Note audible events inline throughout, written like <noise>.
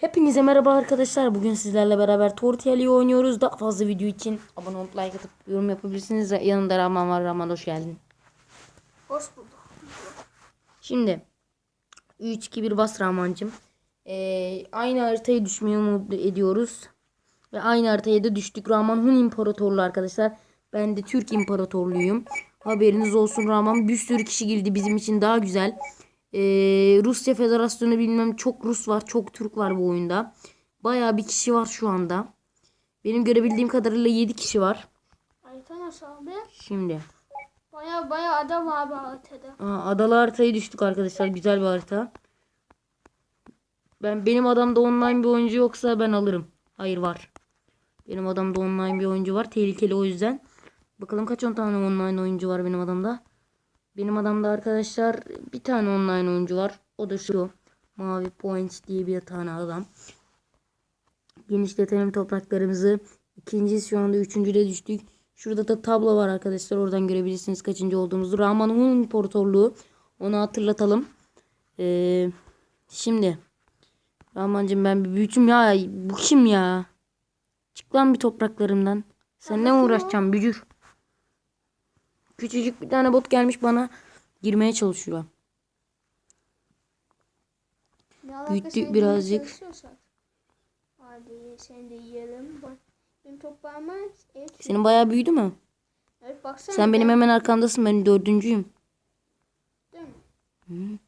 Hepinize merhaba arkadaşlar. Bugün sizlerle beraber Tortella'yı oynuyoruz. Daha fazla video için abone olup like atıp yorum yapabilirsiniz. Yanımda Rahman var. Rahman hoş geldin. Hoş bulduk. Şimdi 3 2 1 bas Rahmancığım. Ee, aynı haritayı düşmeyi umut ediyoruz. Ve aynı haritaya da düştük. Rahman Hun İmparatorluğu arkadaşlar. Ben de Türk İmparatorluğuyum. Haberiniz olsun Rahman. Bir sürü kişi girdi bizim için daha güzel. Ee, Rusya Federasyonu bilmem çok Rus var çok Türk var bu oyunda. Bayağı bir kişi var şu anda. Benim görebildiğim kadarıyla 7 kişi var. Harita nasıl abi? Şimdi. Baya baya adam abi haritada. Aa, adalı haritaya düştük arkadaşlar. Güzel bir harita. Ben benim adamda online bir oyuncu yoksa ben alırım. Hayır var. Benim adamda online bir oyuncu var. Tehlikeli o yüzden. Bakalım kaç on tane online oyuncu var benim adamda. Benim adamda arkadaşlar bir tane online oyuncu var. O da şu. Mavi Points diye bir tane adam. Genişletelim topraklarımızı. İkinciyiz şu anda üçüncüde düştük. Şurada da tablo var arkadaşlar. Oradan görebilirsiniz kaçıncı olduğumuzu. Rahman Hun İmparatorluğu. Onu hatırlatalım. Ee, şimdi. Rahmancığım ben bir büyütüm ya. Bu kim ya? Çık lan bir topraklarımdan. Sen ne uğraşacaksın bücür? Küçücük bir tane bot gelmiş bana girmeye çalışıyor. Büyüttük birazcık. Hadi seni de yiyelim. Bak benim toprağıma et. Senin bayağı büyüdü mü? Evet baksana. Sen benim hemen arkamdasın. Ben dördüncüyüm. Değil mi?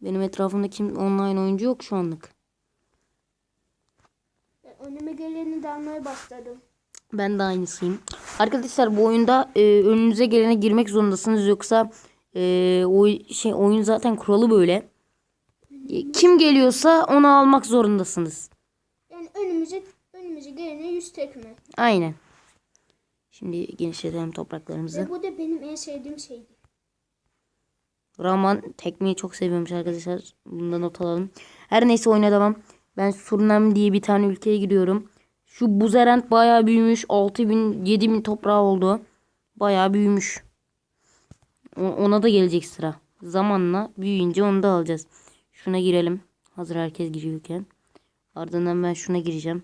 Benim etrafımda kim online oyuncu yok şu anlık. Ben önüme geleni de almaya başladım. Ben de aynısıyım. Arkadaşlar bu oyunda e, önünüze gelene girmek zorundasınız yoksa e, o şey oyun zaten kuralı böyle. E, kim geliyorsa onu almak zorundasınız. Yani önümüze önümüze gelene yüz tekme. Aynen. Şimdi genişletelim topraklarımızı. Ve bu da benim en sevdiğim şeydi. Rahman tekmeyi çok seviyormuş arkadaşlar. Bundan not alalım. Her neyse oyuna devam. Ben Surinam diye bir tane ülkeye giriyorum. Şu Buzerent bayağı büyümüş. 6000 7000 toprağı oldu. Bayağı büyümüş. Ona da gelecek sıra. Zamanla büyüyünce onu da alacağız. Şuna girelim. Hazır herkes giriyorken. Ardından ben şuna gireceğim.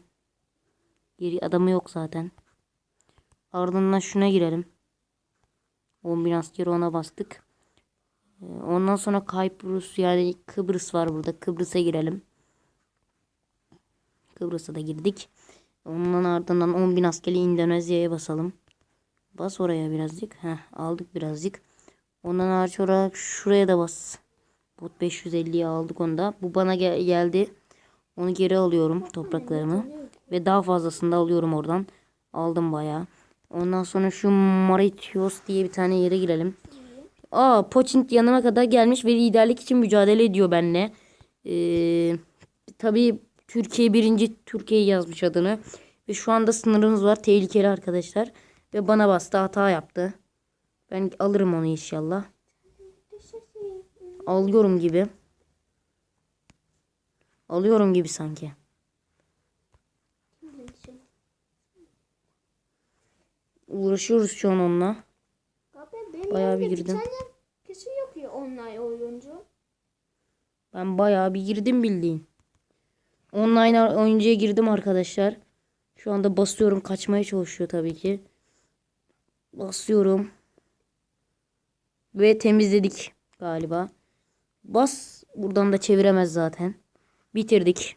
Geri adamı yok zaten. Ardından şuna girelim. 10.000 askeri ona bastık. Ee, Ondan sonra Kıbrıs yani Kıbrıs var burada. Kıbrıs'a girelim. Kıbrıs'a da girdik. Ondan ardından 10.000 askeri Endonezya'ya basalım. Bas oraya birazcık. Heh, aldık birazcık. Ondan hariç olarak şuraya da bas. Bot 550'ye aldık onu da. Bu bana gel- geldi. Onu geri alıyorum topraklarımı. Ve daha fazlasını da alıyorum oradan. Aldım bayağı. Ondan sonra şu Mauritius diye bir tane yere girelim. Aa Poçint yanıma kadar gelmiş ve liderlik için mücadele ediyor benimle. Ee, tabii Türkiye birinci Türkiye yazmış adını. Ve şu anda sınırımız var. Tehlikeli arkadaşlar. Ve bana bastı hata yaptı. Ben alırım onu inşallah. Alıyorum gibi. Alıyorum gibi sanki. Uğraşıyoruz şu an onunla. Bayağı bir girdim. Bir tane kişi yok ya online oyuncu. Ben bayağı bir girdim bildiğin. Online oyuncuya girdim arkadaşlar. Şu anda basıyorum kaçmaya çalışıyor tabii ki. Basıyorum. Ve temizledik galiba. Bas buradan da çeviremez zaten. Bitirdik.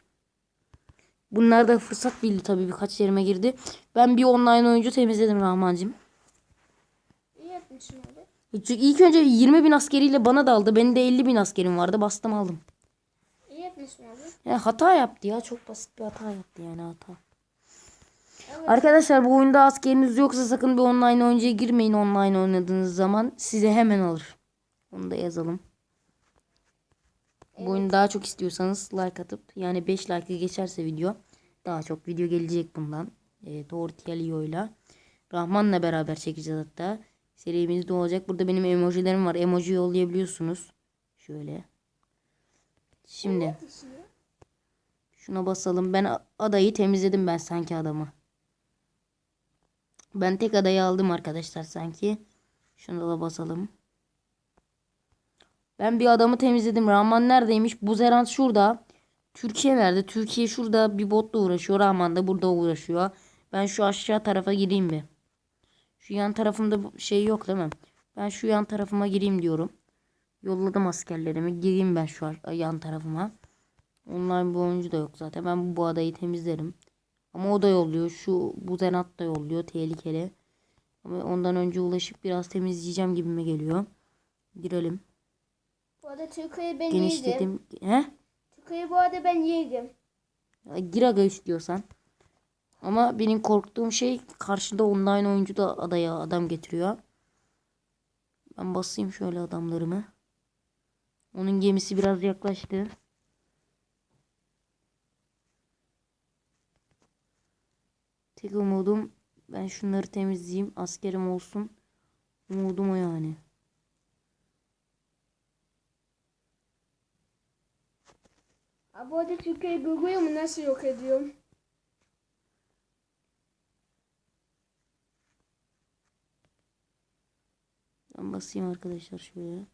Bunlar da fırsat bildi tabii birkaç yerime girdi. Ben bir online oyuncu temizledim Rahmancığım. İyi yapmışsın abi. İlk önce 20 bin askeriyle bana daldı. Benim de 50 bin askerim vardı. Bastım aldım. İyi yapmışsın abi. Ya hata yaptı ya. Çok basit bir hata yaptı yani hata. Arkadaşlar bu oyunda askeriniz yoksa sakın bir online oyuncuya girmeyin online oynadığınız zaman. Size hemen alır. Onu da yazalım. Bu oyunu daha çok istiyorsanız like atıp yani 5 like'ı geçerse video daha çok video gelecek bundan. E, Doğru ile Rahman'la beraber çekeceğiz hatta. Serimiz de olacak. Burada benim emojilerim var. Emoji yollayabiliyorsunuz. Şöyle. Şimdi. Şuna basalım. Ben adayı temizledim ben sanki adamı. Ben tek adayı aldım arkadaşlar sanki. Şuna da basalım. Ben bir adamı temizledim. Rahman neredeymiş? Buzerant şurada. Türkiye nerede? Türkiye şurada bir botla uğraşıyor. Rahman da burada uğraşıyor. Ben şu aşağı tarafa gireyim bir. Şu yan tarafımda şey yok değil mi? Ben şu yan tarafıma gireyim diyorum. Yolladım askerlerimi. Gireyim ben şu yan tarafıma. Online bir oyuncu da yok zaten. Ben bu adayı temizlerim. Ama o da yolluyor. Şu bu zenat da yolluyor. Tehlikeli. Ama ondan önce ulaşıp biraz temizleyeceğim gibime geliyor. Girelim. Bu arada Türkiye'yi ben yedim. Genişledim. He? Türkiye'yi bu arada ben yedim. Gir aga istiyorsan. Ama benim korktuğum şey karşıda online oyuncu da adaya adam getiriyor. Ben basayım şöyle adamlarımı. Onun gemisi biraz yaklaştı. Tek umudum ben şunları temizleyeyim. Askerim olsun. Umudum o yani. Aa, bu arada Türkiye'yi görüyor mu nasıl yok ediyorum? Ben basayım arkadaşlar şöyle.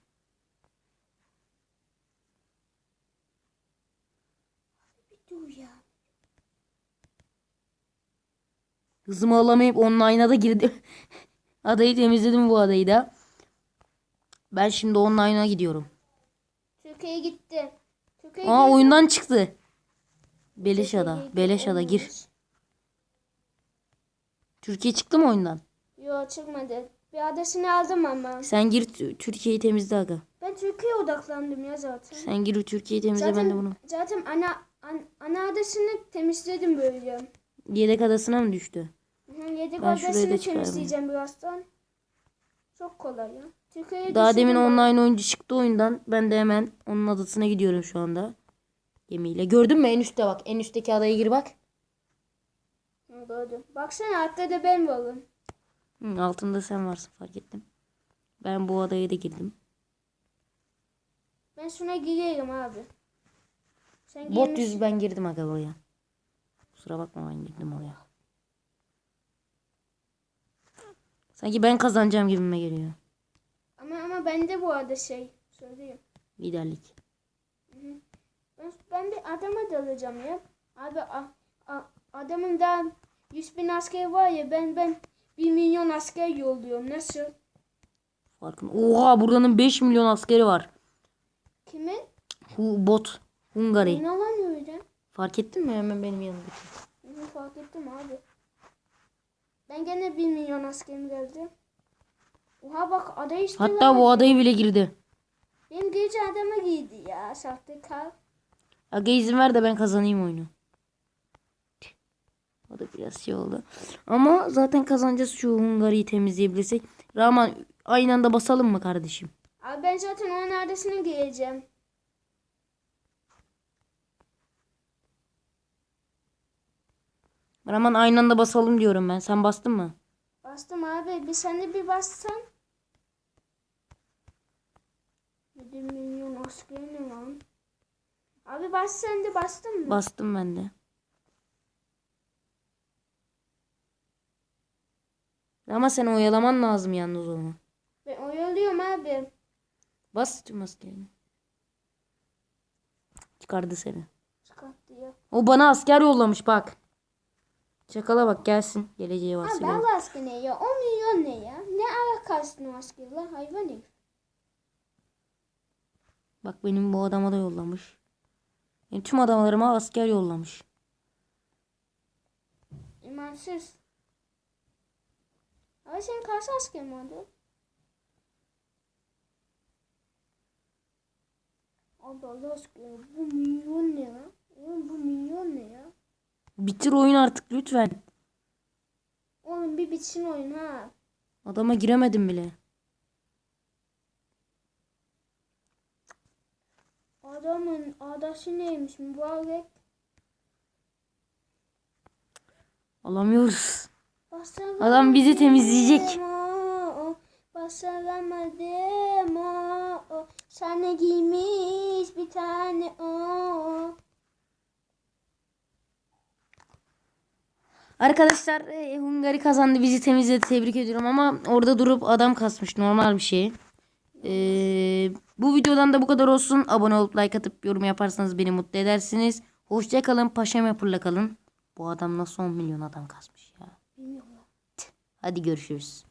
Dur ya. Hızımı alamayıp online'a da girdim. <laughs> adayı temizledim bu adayı da. Ben şimdi online'a gidiyorum. Türkiye gitti. Türkiye Aa girdi. oyundan çıktı. Beleş Türkiye ada. girdi, Beleş ada gir. Türkiye çıktı mı oyundan? Yok çıkmadı. Bir adresini aldım ama. Sen gir Tü- Türkiye'yi temizle aga. Ben Türkiye'ye odaklandım ya zaten. Sen gir Türkiye'yi temizle ben de bunu. zaten ana an, ana adresini temizledim böyle. Yedek adasına mı düştü? Da adresini çıkardım. temizleyeceğim birazdan. Çok kolay ya. Türkiye'ye Daha demin ben. online oyuncu çıktı oyundan. Ben de hemen onun adasına gidiyorum şu anda. Gemiyle. Gördün mü en üstte bak. En üstteki adaya gir bak. Gördüm. Baksana altta da ben varım. Hı, altında sen varsın fark ettim. Ben bu adaya da girdim. Ben şuna gireyim abi. Sen Bot girmiş- yüz ben girdim aga oraya. Kusura bakma ben girdim oraya. Sanki ben kazanacağım gibime geliyor. Ama ama bende bu arada şey. Söyleyeyim. Liderlik. Ben, ben bir adama dalacağım ya. Abi a, a- adamın da 100 bin asker var ya ben ben 1 milyon asker yolluyorum. Nasıl? Farkın. Oha buranın 5 milyon askeri var. Kimin? Hu bot. Hungary. Ne lan öyle? Fark ettin mi hemen benim yanımdaki? Fark ettim abi. Ben gene 1 milyon askerim geldi. Oha bak ada işte Hatta bu adayı bile girdi. Benim gece adama giydi ya sahtekar. Aga izin ver de ben kazanayım oyunu. O da biraz şey oldu. Ama zaten kazanacağız şu Hungary'yi temizleyebilirsek. Rahman aynı anda basalım mı kardeşim? Abi ben zaten onun adresine giyeceğim. Rahman aynı anda basalım diyorum ben. Sen bastın mı? Bastım abi. Bir sen de bir bassan. 7 milyon asker ne lan? Abi bas sen de bastın mı? Bastım ben de. Ama sen oyalaman lazım yalnız onu. Ben oyalıyorum abi. Bas tüm askerini. Çıkardı seni. Çıkarttı ya. O bana asker yollamış bak. Çakala bak gelsin. Geleceği varsa. Abi gel. Allah aşkına ya. 10 milyon ne ya? Ne alakasın o askerle? Hayvan herif. Bak benim bu adama da yollamış. Benim tüm adamlarıma asker yollamış. İmansız. Abi senin kaç asker mi oldu? Abi Allah aşkına bu milyon ne ya? Oğlum bu milyon ne ya? Bitir oyun artık lütfen. Oğlum bir bitsin oyun ha. Adama giremedim bile. Adamın adası neymiş mübarek? Alamıyoruz. Adam bizi temizleyecek. Basaramadım o. Sana giymiş bir tane o. Arkadaşlar e, Hungary kazandı bizi temizledi tebrik ediyorum ama orada durup adam kasmış normal bir şey. Ee, bu videodan da bu kadar olsun. Abone olup like atıp yorum yaparsanız beni mutlu edersiniz. Hoşça kalın. Paşa Mapper'la kalın. Bu adam nasıl 10 milyon adam kasmış ya. Hadi görüşürüz.